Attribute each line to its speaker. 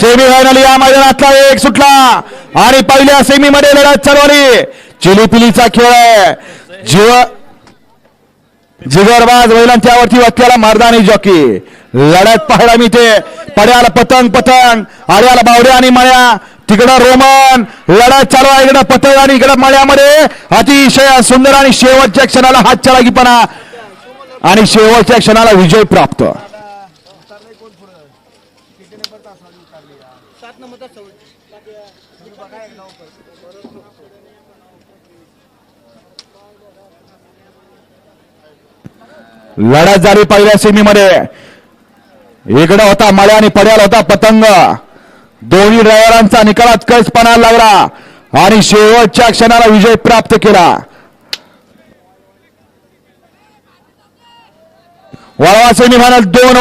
Speaker 1: Semi final या मैदानातला एक सुटला. आणि पहिल्या सेमी मध्ये लढत चालवली चिलीपिलीचा खेळ आहे. जीव जिगरबाज बैलांच्यावरती वत्याला मर्दानी जॉकी. लढत पाहायला मिळते. पड्याला पतंग पतंग. आड्याला बावड्या आणि मळ्या. तिकडं रोमन. लढत चालू आहे. इकडं पतंग आणि इकडं मळ्यामध्ये. अतिशय सुंदर आणि शेवटच्या क्षणाला हातच्या लागीपणा आणि शेवटच्या क्षणाला विजय प्राप्त.
Speaker 2: सात नंबर तास
Speaker 1: लढत झाली पहिल्या सेमीमध्ये. इकडे होता मळ्या आणि पड्याला होता पतंग. दोन्ही ड्रायव्हरांचा निकालात कस पणाला लागला आणि शेवटच्या क्षणाला विजय प्राप्त केला. वळवा सेमीफायनल दोन